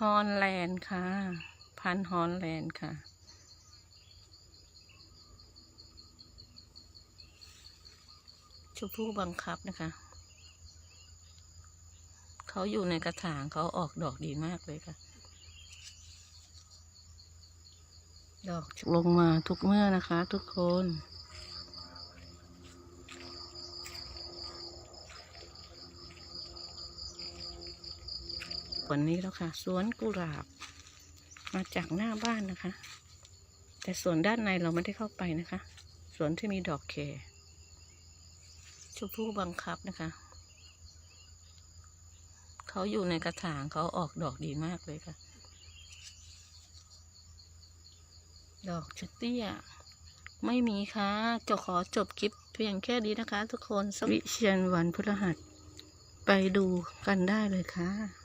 ฮอนแลนด์ค่ะ พันฮอนแลนด์ค่ะ ชมพู่บังคับนะคะ เขาอยู่ในกระถางเขาออกดอกดีมากเลยค่ะ ดอกลงมาทุกเมื่อนะคะทุกคน วันนี้แล้วค่ะ สวนกุหลาบ มาจากหน้าบ้านนะคะ แต่สวนด้านในเราไม่ได้เข้าไปนะคะ สวนที่มีดอกแคชมพู่บังคับนะคะ เขาอยู่ในกระถางเขาออกดอกดีมากเลยค่ะ ดอกชะเตี้ย ไม่มีค่ะ จะขอจบคลิปเพียงแค่นี้นะคะ ทุกคนสวิเชียนวันพฤหัส ไปดูกันได้เลยค่ะ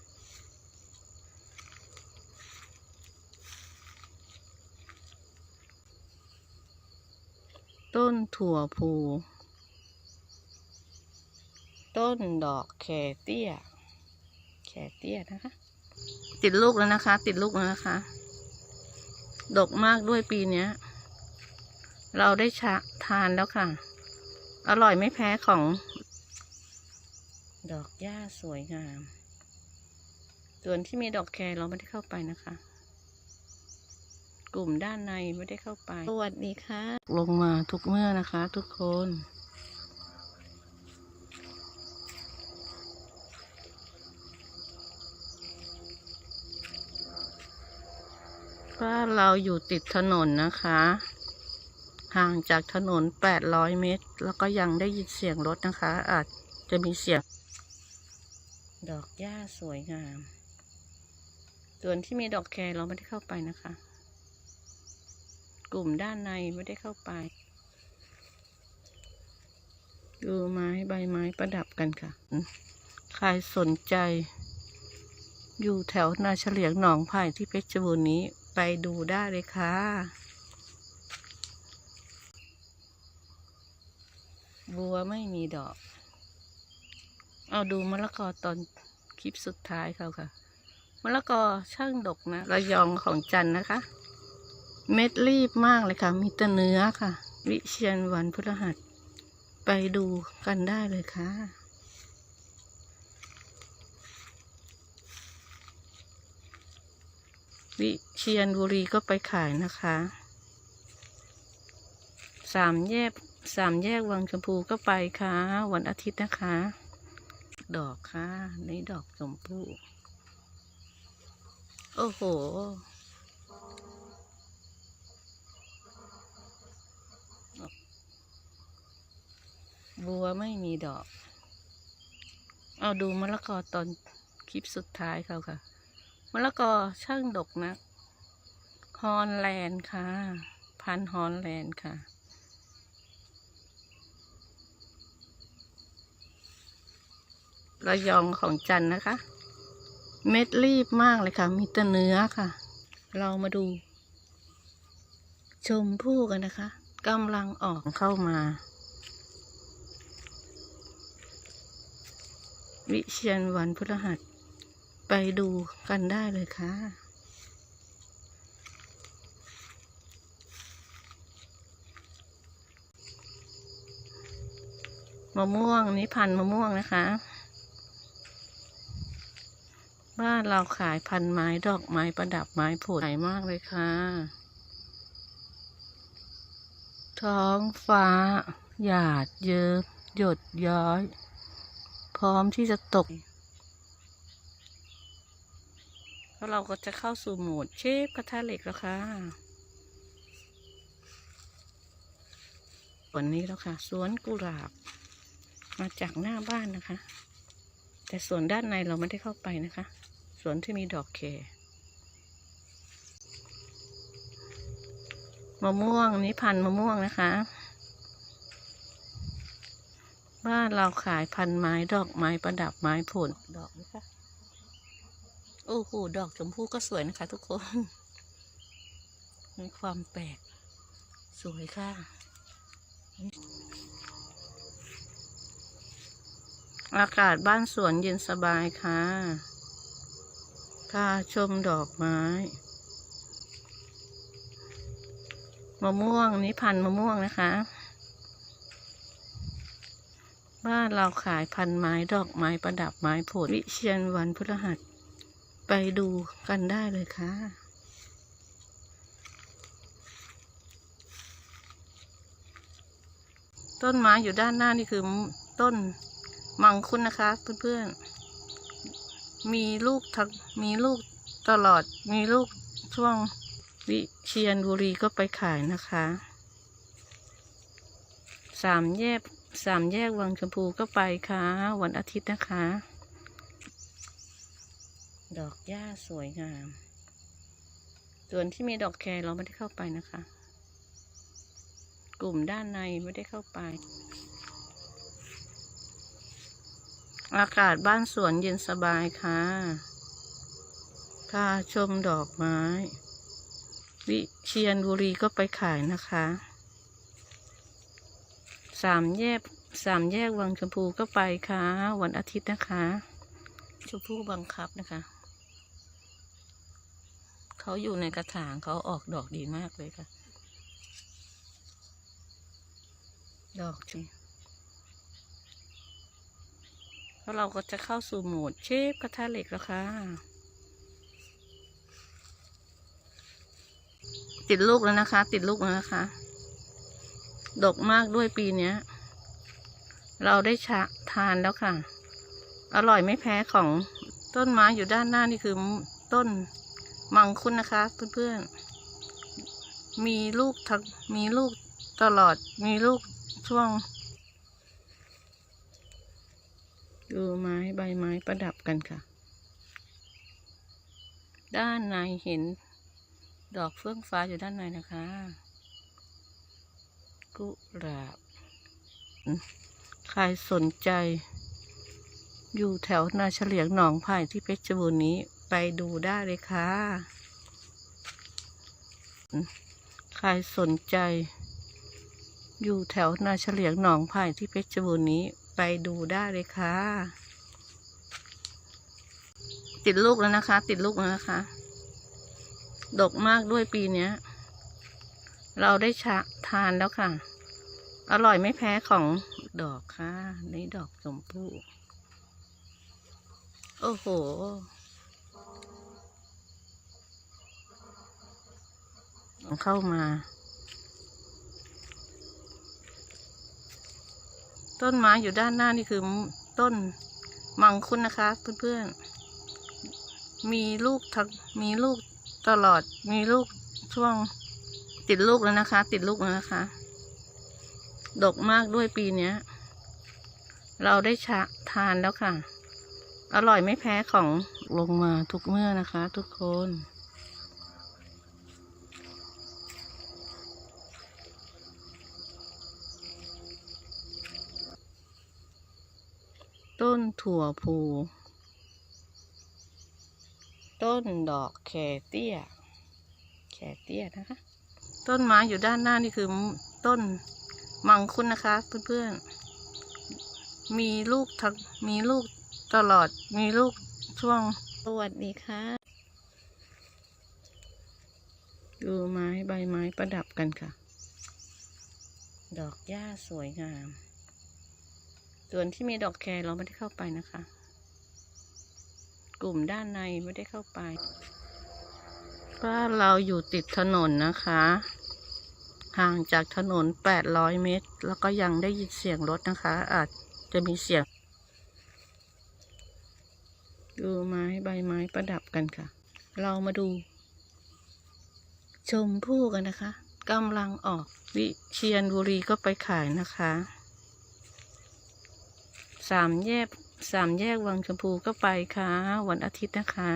ต้นถั่วพู ต้นดอกแคเตี้ย แคเตี้ยนะคะ ติดลูกแล้วนะคะ ติดลูกแล้วนะคะ ดกมากด้วยปีเนี้ยเราได้ชะทานแล้วค่ะ อร่อยไม่แพ้ของ ดอกหญ้าสวยงาม ส่วนที่มีดอกแครเราไม่ได้เข้าไปนะคะ กลุ่มด้านในไม่ได้เข้าไป สวัสดีค่ะ ลงมาทุกเมื่อนะคะทุกคนบ้านเราอยู่ติดถนนนะคะ ห่างจากถนน 800 เมตร แล้วก็ยังได้ยินเสียงรถนะคะ อาจจะมีเสียง ดอกหญ้าสวยงาม ส่วนที่มีดอกแครเราไม่ได้เข้าไปนะคะ กลุ่มด้านในไม่ได้เข้าไป ดูไม้ใบไม้ประดับกันค่ะ ใครสนใจ อยู่แถวนาเฉลียงหนองไผ่ที่เพชรบูรณ์นี้ไปดูได้เลยค่ะบัวไม่มีดอก เอาดูมะละกอตอนคลิปสุดท้ายเขาค่ะ มะละกอช่างดกนะ ระยองของจันนะคะ เม็ดรีบมากเลยค่ะ มีแต่เนื้อค่ะ วิเชียนวันพฤหัส ไปดูกันได้เลยค่ะวิเชียนบุรีก็ไปขายนะคะสามแยกสามแยกวังชมพูก็ไปค่ะ วันอาทิตย์นะคะ ดอกค่ะนี่ดอกชมพูโอ้โห บัวไม่มีดอก เอาดูมะละกอตอนคลิปสุดท้ายเขาค่ะ มะละกอช่างดกนะฮอนแลนด์ค่ะ พันฮอนแลนด์ค่ะ ระยองของจันนะคะ เม็ดรีบมากเลยค่ะ มีแต่เนื้อค่ะ เรามาดู ชมพู่กันนะคะกำลังออกเข้ามา วิเชียนวันพฤหัส ไปดูกันได้เลยค่ะ มะม่วงนี่พันมะม่วงนะคะ บ้านเราขายพันไม้ดอกไม้ประดับไม้ผลใหญ่มากเลยค่ะ ท้องฟ้า หยาดเยิบหยดย้อย พร้อมที่จะตก แล้วเราก็จะเข้าสู่โหมดเชฟกระทะเหล็กแล้วค่ะวันนี้แล้วค่ะ สวนกุหลาบ มาจากหน้าบ้านนะคะ แต่สวนด้านในเราไม่ได้เข้าไปนะคะ สวนที่มีดอกแคมะม่วงนี่พันมะม่วงนะคะ บ้านเราขายพันไม้ดอกไม้ประดับไม้ผลดอกนะคะโอ้โหดอกชมพู่ก็สวยนะคะ ทุกคน มีความแปลก สวยค่ะ อากาศบ้านสวนเย็นสบายค่ะพาชมดอกไม้ มะม่วงนี่พันธุ์มะม่วงนะคะ บ้านเราขายพันไม้ดอกไม้ประดับไม้ผลวิเชียนวันพฤหัส ไปดูกันได้เลยค่ะต้นไม้อยู่ด้านหน้านี่คือต้นมังคุดนะคะ เพื่อนๆ มีลูกทั้งมีลูกตลอดมีลูกช่วงวิเชียนบุรีก็ไปขายนะคะ สามแยก สามแยกวังชมพูก็ไปค่ะ วันอาทิตย์นะคะ ดอกหญ้าสวยงาม ส่วนที่มีดอกแครเราไม่ได้เข้าไปนะคะ กลุ่มด้านในไม่ได้เข้าไป อากาศบ้านสวนเย็นสบายค่ะพาชมดอกไม้ วิเชียนบุรีก็ไปขายนะคะ สามแยกสามแยกวังชมพูก็ไปค่ะ วันอาทิตย์นะคะ ชมพู่บังคับนะคะ เขาอยู่ในกระถางเขาออกดอกดีมากเลยค่ะ ดอกจริงแล้วเราก็จะเข้าสู่โหมดเชฟกระทะเหล็กแล้วค่ะ ติดลูกแล้วนะคะ ติดลูกแล้วนะคะ ดกมากด้วยปีเนี้ย เราได้ชะทานแล้วค่ะ อร่อยไม่แพ้ของต้นไม้อยู่ด้านหน้านี่คือต้นมังคุดนะคะเพื่อนๆ มีลูกทั้งมีลูกตลอด มีลูกช่วง ดูไม้ใบไม้ประดับกันค่ะ ด้านในเห็นดอกเฟื่องฟ้าอยู่ด้านในนะคะ กุหลาบอืมใครสนใจ อยู่แถวนาเฉลียงหนองไผ่ที่เพชรบูรณ์นี้ไปดูได้เลยค่ะอืมใครสนใจ อยู่แถวนาเฉลียงหนองไผ่ที่เพชรบูรณ์นี้ไปดูได้เลยค่ะ ติดลูกแล้วนะคะ ติดลูกแล้วนะคะ ดกมากด้วยปีเนี้ยเราได้ชะทานแล้วค่ะ อร่อยไม่แพ้ของดอกค่ะนี่ดอกชมพู่ โอ้โห เข้ามา ต้นไม้อยู่ด้านหน้านี่คือต้นมังคุดนะคะ เพื่อนๆ มีลูกทั้งมีลูกตลอดมีลูกช่วงติดลูกแล้วนะคะ ติดลูกแล้วนะคะ ดกมากด้วยปีเนี้ย เราได้ชะทานแล้วค่ะ อร่อยไม่แพ้ของลงมาทุกเมื่อนะคะ ทุกคน ต้นถั่วพูต้นดอกแคเตี้ย แคเตี้ยนะคะ ต้นไม้อยู่ด้านหน้านี่คือต้น มังคุดนะคะ เพื่อนๆ มีลูกทั้งมีลูกตลอด มีลูกช่วงสวัสดีค่ะ ดูไม้ใบไม้ประดับกันค่ะ ดอกหญ้าสวยงาม ส่วนที่มีดอกแครเราไม่ได้เข้าไปนะคะ กลุ่มด้านในไม่ได้เข้าไปบ้านเราอยู่ติดถนนนะคะ ห่างจากถนน 800 เมตร แล้วก็ยังได้ยินเสียงรถนะคะ อาจจะมีเสียง ดูไม้ใบไม้ประดับกันค่ะ เรามาดู ชมพู่กันนะคะกำลังออกวิเชียนบุรีก็ไปขายนะคะสามแยกสามแยกวังชมพูก็ไปค่ะ วันอาทิตย์นะคะ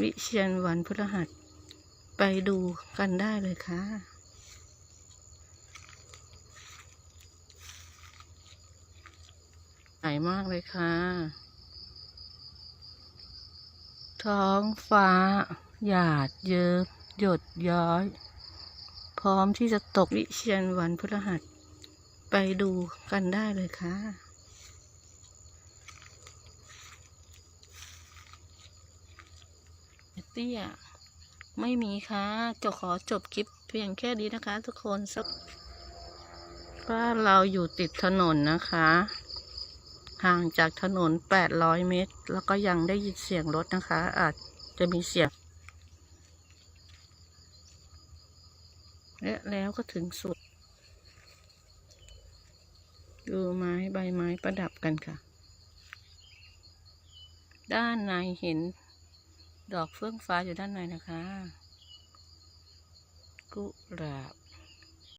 วิเชียนวันพฤหัส ไปดูกันได้เลยค่ะ ใหญ่มากเลยค่ะ ท้องฟ้า หยาดเยิบหยดย้อย พร้อมที่จะตกวิเชียนวันพฤหัส ไปดูกันได้เลยค่ะเตี้ยไม่มีค่ะจะขอจบคลิปเพียงแค่นี้นะคะ ทุกคนสักบ้านเราอยู่ติดถนนนะคะ ห่างจากถนน 800 เมตร แล้วก็ยังได้ยินเสียงรถนะคะ อาจจะมีเสียง และแล้วก็ถึงสุด ดูไม้ใบไม้ประดับกันค่ะ ด้านในเห็นดอกเฟื่องฟ้าอยู่ด้านในนะคะ กุหลาบ